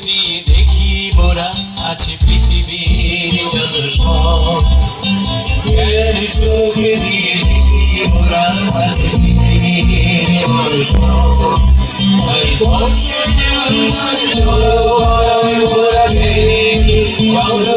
দিয়ে দেখি মোরা আছে পৃথিবীর যত সব চোখ দিয়ে দেখি মোরা আছে পৃথিবীর যত সব চলো বড়াই মোরা চলো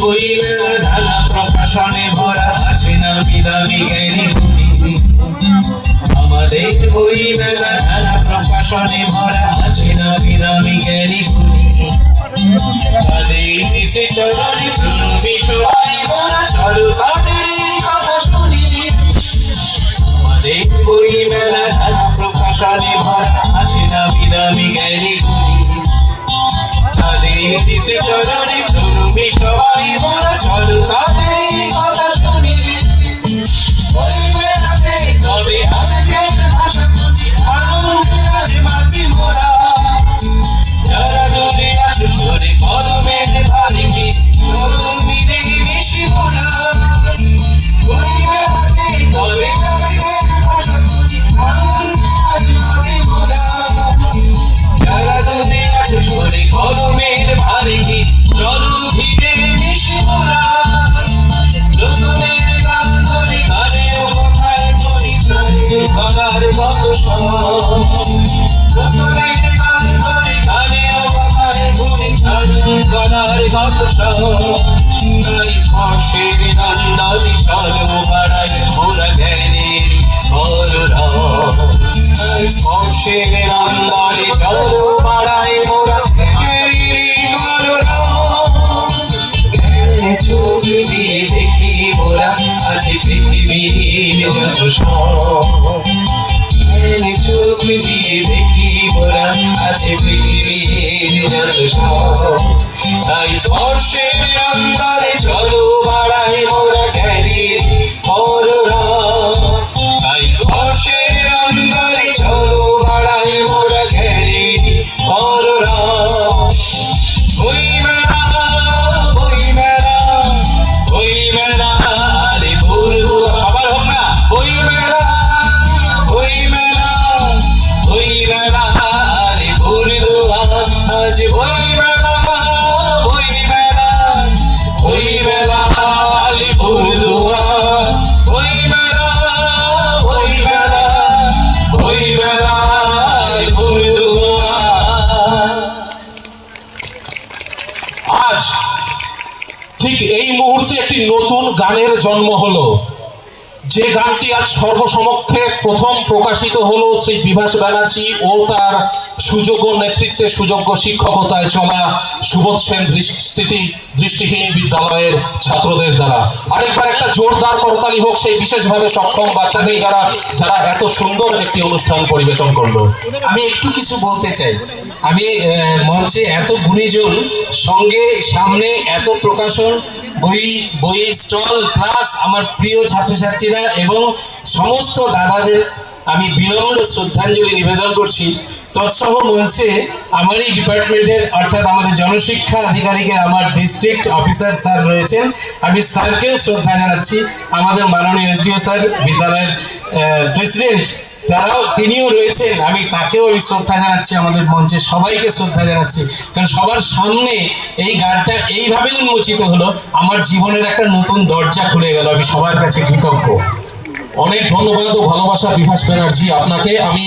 বইয়ের ঢালা প্রকাশনে ভরা আছে না বিদামি জ্ঞানী গুণী। আমাদের বই মেলা ঢালা প্রকাশনে ভরা আছে না বিদামি জ্ঞানী গুণী তাদের দিশে প্রণবী সবাই ভরা চলো তাদের কথা শুনি আমাদের বই মেলা ঢালা প্রকাশনে ভরা আছে না বিদামি জ্ঞানী গুণী তাদের দিশে চরণে প্রণবী সবাই সব তাই স্পর্শের নন্দালি চলো বাড়াই মোরা জ্ঞানের বলরা তাই স্পর্শের নন্দালি চলো চোখ দিয়ে দেখি মোরা আছে পৃথিবীর যত তাই স্পর্শের অন্তরে চলো বাড়াই গানের জন্ম হলো। যে গানটি আজ সর্বসমক্ষে প্রথম প্রকাশিত হলো শ্রী বিভাস ব্যানার্জি ও তার সুযোগ্য নেতৃত্বে সুযোগ্য শিক্ষকতায় চলা সুবোধ সেন স্মৃতি দৃষ্টিহীন বিদ্যালয়ের ছাত্রদের দ্বারা। আরেকবার একটা জোরদার করতালি হোক, সেই বিশেষভাবে সক্ষম বাচ্চাদের যারা যারা এত সুন্দর একটি অনুষ্ঠান পরিবেশন করল। আমি একটু কিছু বলতে চাই। আমি মঞ্চে এত গুণীজন, সঙ্গে সামনে এত প্রকাশন, বই বই স্টল, প্লাস আমার প্রিয় ছাত্রছাত্রীরা এবং সমস্ত দাদাদের আমি বিনম্র শ্রদ্ধাঞ্জলি নিবেদন করছি। তৎসহ মঞ্চে আমারই ডিপার্টমেন্টের অর্থাৎ আমাদের জনশিক্ষা আধিকারিকের আমার ডিস্ট্রিক্ট অফিসার স্যার রয়েছেন। আমি স্যারকেও শ্রদ্ধা জানাচ্ছি। আমাদের মাননীয় এসডিও স্যার, বিদ্যালয়ের প্রেসিডেন্ট, তারাও তিনিও রয়েছেন। আমি তাকেও আমি শ্রদ্ধা জানাচ্ছি। আমাদের মঞ্চে সবাইকে শ্রদ্ধা জানাচ্ছি। কারণ সবার সামনে এই গানটা এইভাবে উন্মোচিত হলো, আমার জীবনের একটা নতুন দরজা খুলে গেল। আমি সবার কাছে কৃতজ্ঞ। অনেক ধন্যবাদ ও ভালোবাসা বিভাস ব্যানার্জি আপনাকে। আমি